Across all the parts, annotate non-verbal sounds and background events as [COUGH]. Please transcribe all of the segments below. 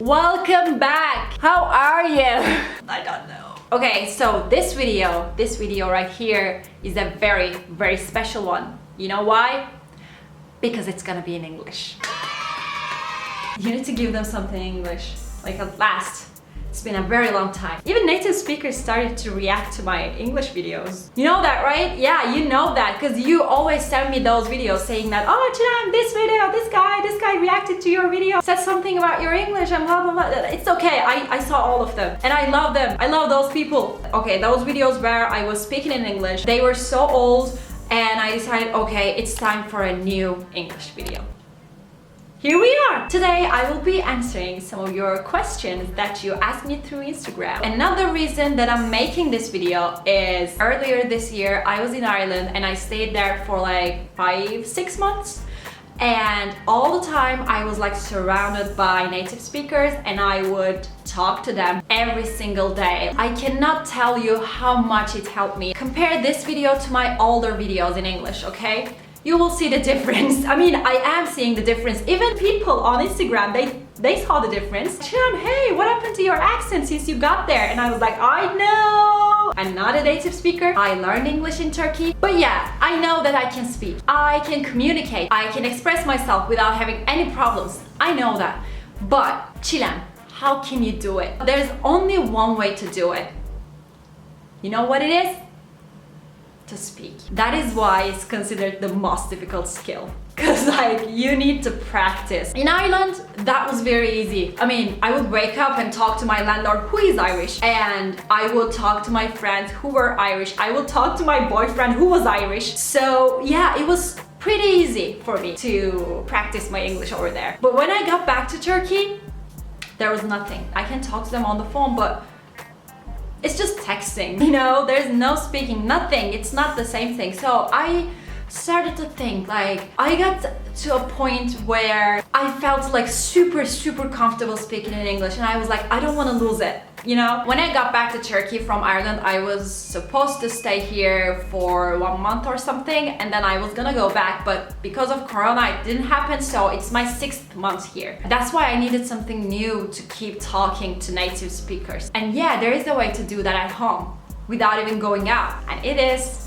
Welcome back. How are you? I don't know. Okay, so this video, this video right here is a very, very special one. You know why? Because it's gonna be in English. You need to give them something in English. Like at last. It's been a very long time. Even native speakers started to react to my English videos. You know that, right? Yeah, you know that because you always send me those videos saying that, oh, Chiram, this video, this guy, this guy reacted to your video, said something about your English and blah, blah, blah. It's okay. I, I saw all of them and I love them. I love those people. Okay, those videos where I was speaking in English, they were so old and I decided, okay, it's time for a new English video. Here we are! Today I will be answering some of your questions that you asked me through Instagram. Another reason that I'm making this video is earlier this year I was in Ireland and I stayed there for like five, six months and all the time I was like surrounded by native speakers and I would talk to them every single day. I cannot tell you how much it helped me. Compare this video to my older videos in English, okay? You will see the difference. I mean, I am seeing the difference. Even people on Instagram, they they saw the difference. Cham, hey, what happened to your accent since you got there? And I was like, I know. I'm not a native speaker. I learned English in Turkey. But yeah, I know that I can speak. I can communicate. I can express myself without having any problems. I know that. But Chilem, how can you do it? There's only one way to do it. You know what it is? To speak. That is why it's considered the most difficult skill. Cause like you need to practice. In Ireland, that was very easy. I mean, I would wake up and talk to my landlord who is Irish, and I would talk to my friends who were Irish. I would talk to my boyfriend who was Irish. So yeah, it was pretty easy for me to practice my English over there. But when I got back to Turkey, there was nothing. I can talk to them on the phone, but it's just texting, [LAUGHS] you know, there's no speaking, nothing. It's not the same thing. So I started to think like I got to a point where I felt like super super comfortable speaking in English and I was like I don't want to lose it you know? When I got back to Turkey from Ireland I was supposed to stay here for one month or something and then I was gonna go back but because of Corona it didn't happen so it's my sixth month here. That's why I needed something new to keep talking to native speakers. And yeah there is a way to do that at home without even going out and it is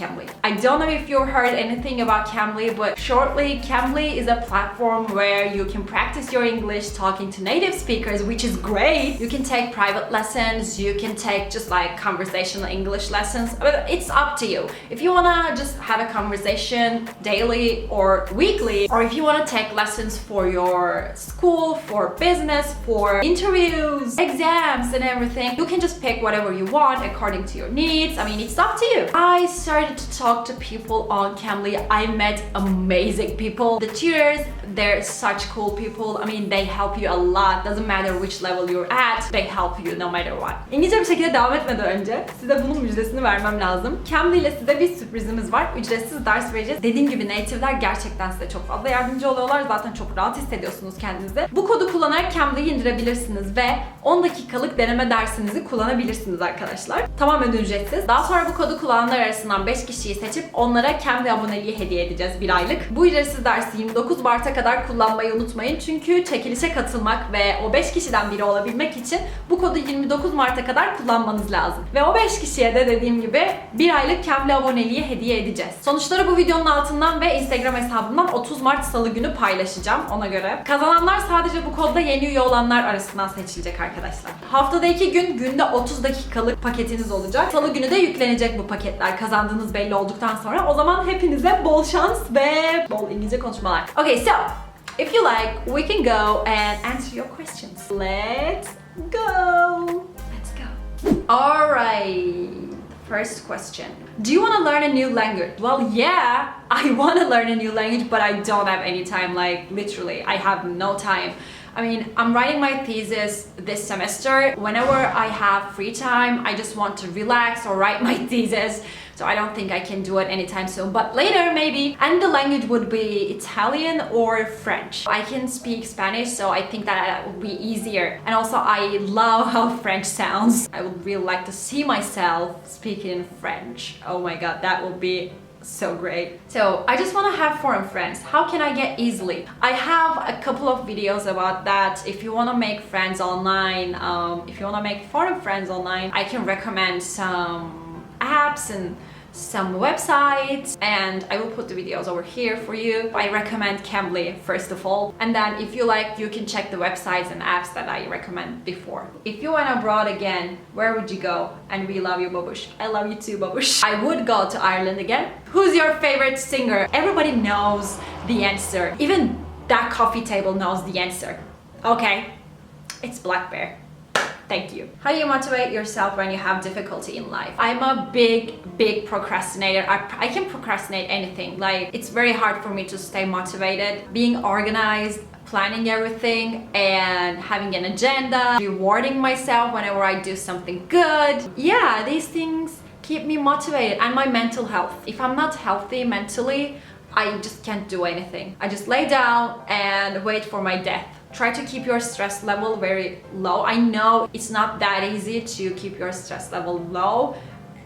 Cambly. I don't know if you heard anything about Cambly, but shortly, Cambly is a platform where you can practice your English talking to native speakers, which is great. You can take private lessons, you can take just like conversational English lessons, but it's up to you. If you wanna just have a conversation daily or weekly, or if you wanna take lessons for your school, for business, for interviews, exams and everything, you can just pick whatever you want according to your needs. I mean, it's up to you. I started to talk to people on Cambly. I met amazing people. The tutors, they're such cool people. I mean, they help you a lot. Doesn't matter which level you're at, they help you no matter what. İngilizce bir şekilde devam etmeden önce size bunun müjdesini vermem lazım. Cambly ile size bir sürprizimiz var. Ücretsiz ders vereceğiz. Dediğim gibi native'ler gerçekten size çok fazla yardımcı oluyorlar. Zaten çok rahat hissediyorsunuz kendinizi. Bu kodu kullanarak Cambly'yi indirebilirsiniz ve 10 dakikalık deneme dersinizi kullanabilirsiniz arkadaşlar. Tamamen ücretsiz. Daha sonra bu kodu kullananlar arasından 5 kişiyi seçip onlara kendi aboneliği hediye edeceğiz bir aylık. Bu ücretsiz dersi 29 Mart'a kadar kullanmayı unutmayın. Çünkü çekilişe katılmak ve o 5 kişiden biri olabilmek için bu kodu 29 Mart'a kadar kullanmanız lazım. Ve o 5 kişiye de dediğim gibi bir aylık Cambly aboneliği hediye edeceğiz. Sonuçları bu videonun altından ve Instagram hesabımdan 30 Mart Salı günü paylaşacağım ona göre. Kazananlar sadece bu kodda yeni üye olanlar arasından seçilecek arkadaşlar. Haftada 2 gün günde 30 dakikalık paketiniz olacak. Salı günü de yüklenecek bu paketler. Kazandığınız belli olduktan sonra o zaman hepinize bol şans ve bol İngilizce konuşmalar. Okay, so if you like, we can go and answer your questions. Let's go. Let's go. All right. First question. Do you want to learn a new language? Well, yeah, I want to learn a new language, but I don't have any time. Like, literally, I have no time. I mean, I'm writing my thesis this semester. Whenever I have free time, I just want to relax or write [LAUGHS] my thesis. So I don't think I can do it anytime soon, but later maybe. And the language would be Italian or French. I can speak Spanish, so I think that would be easier. And also I love how [LAUGHS] French sounds. I would really like to see myself speaking French. Oh my god, that would be so great. So I just want to have foreign friends. How can I get easily? I have a couple of videos about that. If you want to make friends online, um, if you want to make foreign friends online, I can recommend some apps and some websites and I will put the videos over here for you. I recommend Cambly first of all and then if you like you can check the websites and apps that I recommend before. If you went abroad again, where would you go? And we love you Babush. I love you too Babush. [LAUGHS] I would go to Ireland again. Who's your favorite singer? Everybody knows the answer. Even that coffee table knows the answer. Okay, it's Black Bear. Thank you. How do you motivate yourself when you have difficulty in life? I'm a big, big procrastinator. I, I can procrastinate anything. Like, it's very hard for me to stay motivated. Being organized, planning everything, and having an agenda, rewarding myself whenever I do something good. Yeah, these things keep me motivated and my mental health. If I'm not healthy mentally, I just can't do anything. I just lay down and wait for my death. Try to keep your stress level very low. I know it's not that easy to keep your stress level low,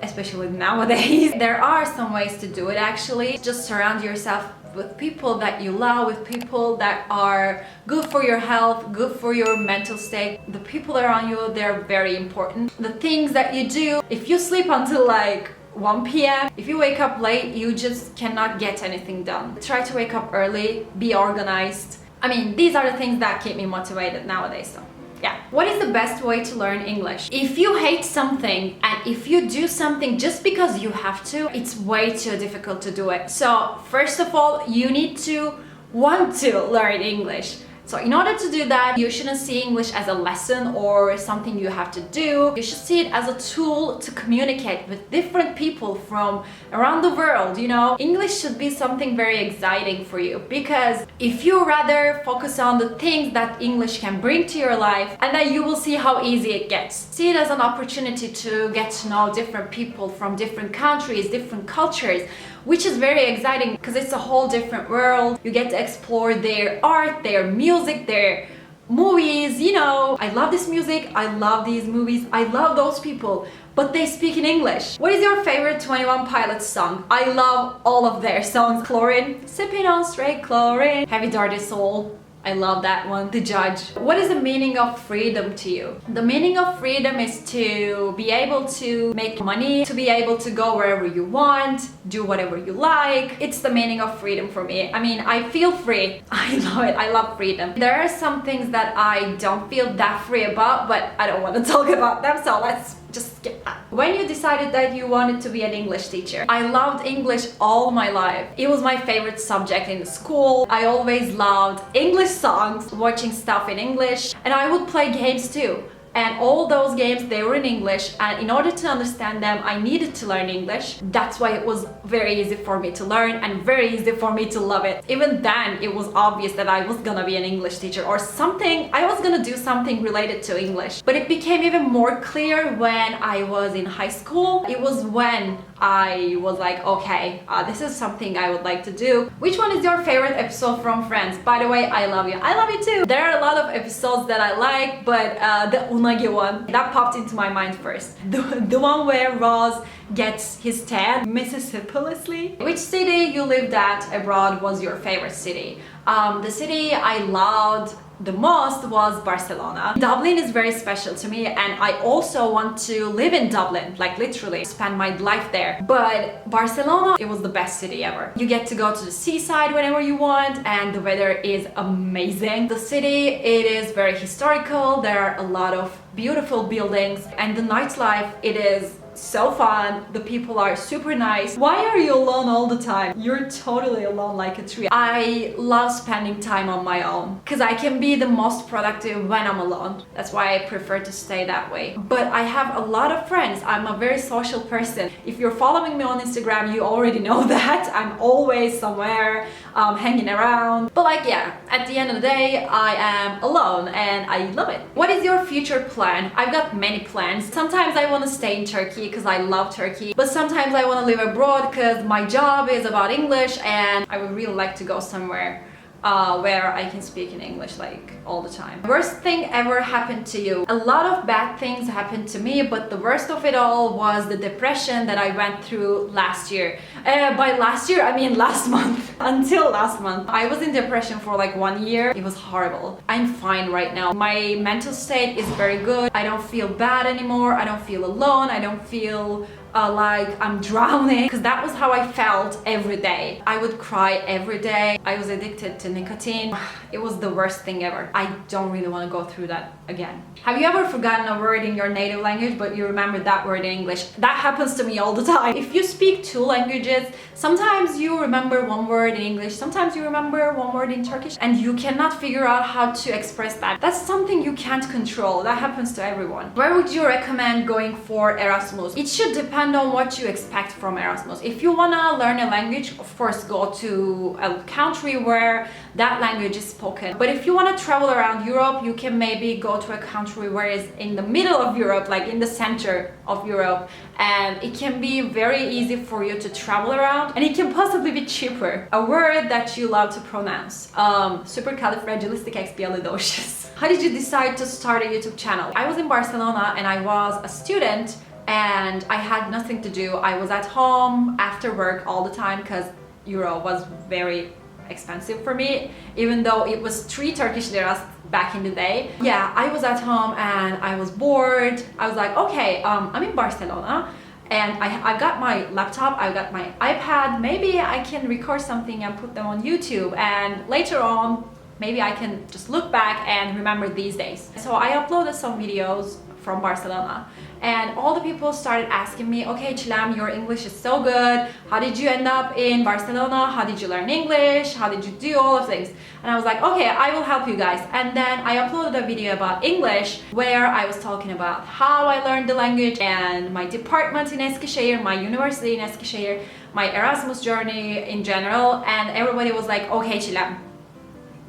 especially nowadays. [LAUGHS] There are some ways to do it actually. Just surround yourself with people that you love, with people that are good for your health, good for your mental state. The people around you, they're very important. The things that you do, if you sleep until like 1 p.m. If you wake up late, you just cannot get anything done. Try to wake up early, be organized. I mean, these are the things that keep me motivated nowadays. So, yeah. What is the best way to learn English? If you hate something and if you do something just because you have to, it's way too difficult to do it. So, first of all, you need to want to learn English. So in order to do that, you shouldn't see English as a lesson or something you have to do. You should see it as a tool to communicate with different people from around the world, you know? English should be something very exciting for you because if you rather focus on the things that English can bring to your life and then you will see how easy it gets. See it as an opportunity to get to know different people from different countries, different cultures which is very exciting because it's a whole different world. You get to explore their art, their music, their movies, you know. I love this music, I love these movies, I love those people, but they speak in English. What is your favorite 21 Pilots song? I love all of their songs. Chlorine, sipping on straight chlorine, Heavy Dirty Soul, I love that one. The judge. What is the meaning of freedom to you? The meaning of freedom is to be able to make money, to be able to go wherever you want, do whatever you like. It's the meaning of freedom for me. I mean, I feel free. [LAUGHS] I love it. I love freedom. There are some things that I don't feel that free about, but I don't want to [LAUGHS] talk about them, so let's just skip. When you decided that you wanted to be an English teacher, I loved English all my life. It was my favorite subject in school. I always loved English songs, watching stuff in English, and I would play games too and all those games they were in english. And in order to understand them i needed to learn english. That's why it was very easy for me to learn and very easy for me to love it. Even then it was obvious that i was gonna be an english teacher or something. I was gonna do something related to english. But it became even more clear when i was in high school. It was when I was like, okay, uh, this is something I would like to do. Which one is your favorite episode from Friends? By the way, I love you. I love you too. There are a lot of episodes that I like, but uh, the unagi one, that popped into my mind first. The, the one where Ross gets his tan Mississippi. Which city you lived at abroad was your favorite city? Um, the city I loved the most was Barcelona. Dublin is very special to me and I also want to live in Dublin, like literally spend my life there. But Barcelona, it was the best city ever. You get to go to the seaside whenever you want and the weather is amazing. The city, it is very historical. There are a lot of beautiful buildings and the nightlife, it is so fun. The people are super nice. Why are you alone all the time? You're totally alone like a tree. I love spending time on my own because I can be the most productive when I'm alone. That's why I prefer to stay that way. But I have a lot of friends. I'm a very social person. If you're following me on Instagram, you already know [LAUGHS] that. I'm always somewhere um, hanging around. But like, yeah, at the end of the day, I am alone and I love it. What is your future plan? I've got many plans. Sometimes I want to stay in Turkey because I love Turkey. But sometimes I want to live abroad because my job is about English and I would really like to go somewhere uh, where I can speak in English like all the time. Worst thing ever happened to you. A lot of bad things happened to me, but the worst of it all was the depression that I went through last year. Uh, by last year, I mean [LAUGHS] last month. [LAUGHS] Until last month. I was in depression for like one year. It was horrible. I'm fine right now. My mental state is very good. I don't feel bad anymore. I don't feel alone. I don't feel uh, like I'm drowning because that was how I felt every day. I would cry every day. I was addicted to nicotine. It was the worst thing ever. I don't really want to go through that again. Have you ever forgotten a word in your native language but you remember that word in English? That happens to me all the time. If you speak two languages, sometimes you remember one word in English, sometimes you remember one word in Turkish and you cannot figure out how to express that. That's something you can't control. That happens to everyone. Where would you recommend going for Erasmus? It should depend depend on what you expect from Erasmus. If you wanna learn a language, of course, go to a country where that language is spoken. But if you wanna travel around Europe, you can maybe go to a country where it's in the middle of Europe, like in the center of Europe, and it can be very easy for you to travel around, and it can possibly be cheaper. A word that you love to pronounce, um, supercalifragilisticexpialidocious. [LAUGHS] How did you decide to start a YouTube channel? I was in Barcelona and I was a student and I had nothing to do. I was at home after work all the time because euro was very expensive for me even though it was three Turkish liras back in the day. Yeah, I was at home and I was bored. I was like, okay, um, I'm in Barcelona and I, I got my laptop, I got my iPad, maybe I can record something and put them on YouTube and later on maybe I can just look back and remember these days. So I uploaded some videos from Barcelona and all the people started asking me okay Çilem your English is so good. How did you end up in Barcelona? How did you learn English? How did you do all of things? And I was like okay I will help you guys. And then I uploaded a video about English where I was talking about how I learned the language and my department in Eskişehir my university in Eskişehir my Erasmus journey in general. And everybody was like okay Çilem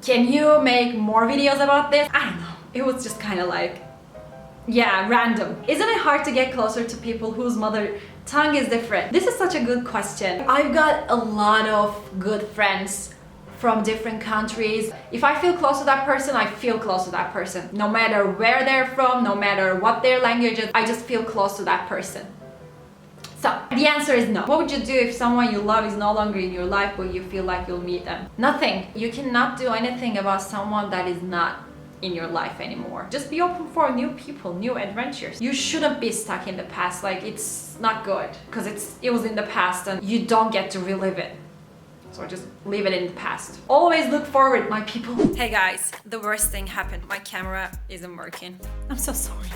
can you make more videos about this? I don't know. It was just kind of like yeah, random. Isn't it hard to get closer to people whose mother tongue is different? This is such a good question. I've got a lot of good friends from different countries. If I feel close to that person, I feel close to that person. No matter where they're from, no matter what their language is, I just feel close to that person. So the answer is no. What would you do if someone you love is no longer in your life but you feel like you'll meet them? Nothing. You cannot do anything about someone that is not in your life anymore. Just be open for new people, new adventures. You shouldn't be stuck in the past. Like it's not good because it's it was in the past and you don't get to relive it. So just leave it in the past. Always look forward, my people. Hey guys, the worst thing happened. My camera isn't working. I'm so sorry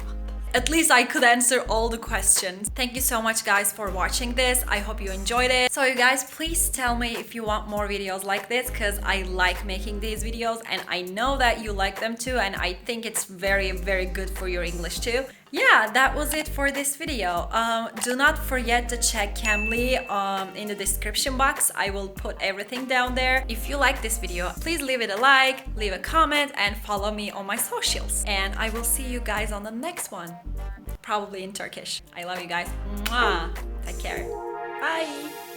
at least I could answer all the questions. Thank you so much guys for watching this. I hope you enjoyed it. So you guys, please tell me if you want more videos like this because I like making these videos and I know that you like them too and I think it's very, very good for your English too yeah, that was it for this video. Um, do not forget to check Cambly um, in the description box. I will put everything down there. If you like this video, please leave it a like, leave a comment, and follow me on my socials. And I will see you guys on the next one. Probably in Turkish. I love you guys. Mwah. Take care. Bye.